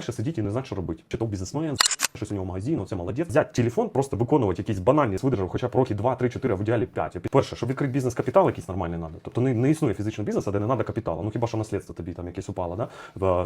Ще сидіть і не знати, що робити. Чи то бізнесмен, щось у нього магазин, оце молодець. Взяти телефон, просто виконувати якісь банальні видержав, хоча б роки 2, 3, 4, а в ідеалі 5. Перше, щоб відкрити бізнес капітал якийсь нормальний треба. Тобто не, не існує фізичного бізнесу, де не треба капіталу. Ну хіба що наслідство тобі там якесь упало, да?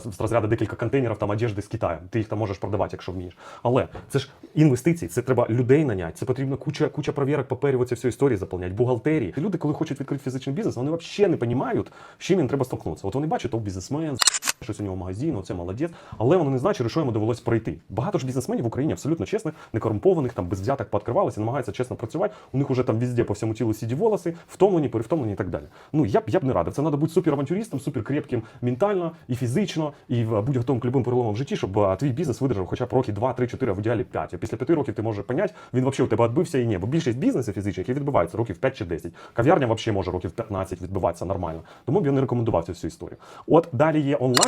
З розряду декілька контейнерів там одежди з Китаю. Ти їх там можеш продавати, якщо вмієш. Але це ж інвестиції, це треба людей наняти, це потрібно куча, куча провірок, паперів, оці всі історії заповняти, бухгалтерії. Люди, коли хочуть відкрити фізичний бізнес, вони взагалі не розуміють, з чим їм треба столкнутися. От вони бачать, то бізнесмен, щось у нього магазин, оце молодець, але вони не через що йому довелось пройти. Багато ж бізнесменів в Україні абсолютно чесних, некорумпованих, там без взяток пооткривалися, намагаються чесно працювати. У них уже там везде по всьому тілу сіді волоси, втомлені, перевтомлені і так далі. Ну я б я б не радив. Це треба бути суперавантюристом, суперкрепким ментально і фізично, і в- будь готовим к любим переломам в житті, щоб а, твій бізнес видержав хоча б роки 2, 3, 4, а в ідеалі 5. А після 5 років ти можеш поняти, він взагалі у тебе відбився і ні. Бо більшість бізнесів фізичних які відбуваються років 5 чи 10. Кав'ярня взагалі може років 15 відбиватися нормально. Тому б я не рекомендував цю всю історію. От далі є онлайн.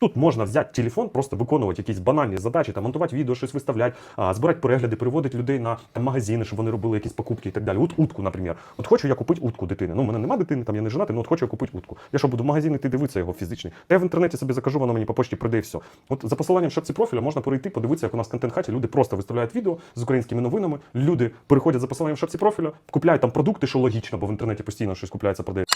Тут можна взяти телефон, просто виконувати якісь банальні задачі, там монтувати відео, щось виставляти, збирати перегляди, переводити людей на там, магазини, щоб вони робили якісь покупки і так далі. От утку, наприклад. От хочу я купити утку дитини. Ну, у мене немає дитини, там я не женатий, ну от хочу я купити утку. Я що буду в магазин йти дивитися його фізичний. Та я в інтернеті собі закажу, воно мені по почті прийде і все. От за посиланням шапці профіля можна перейти, подивитися, як у нас контент-хаті люди просто виставляють відео з українськими новинами. Люди переходять за посиланням в шапці профіля, купляють там продукти, що логічно, бо в інтернеті постійно щось купляється, продається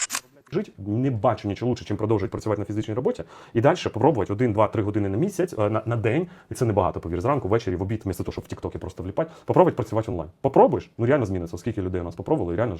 Жити не бачу нічого лучше, чим продовжувати працювати на фізичній роботі і далі попробувати один, два, три години на місяць е, на, на день. І це небагато, повір, зранку, ввечері, в обід, вмісто того, щоб в Тіктокі просто вліпати. Попробувати працювати онлайн. Попробуєш, ну реально зміниться. оскільки людей у нас попробували, і реально жити.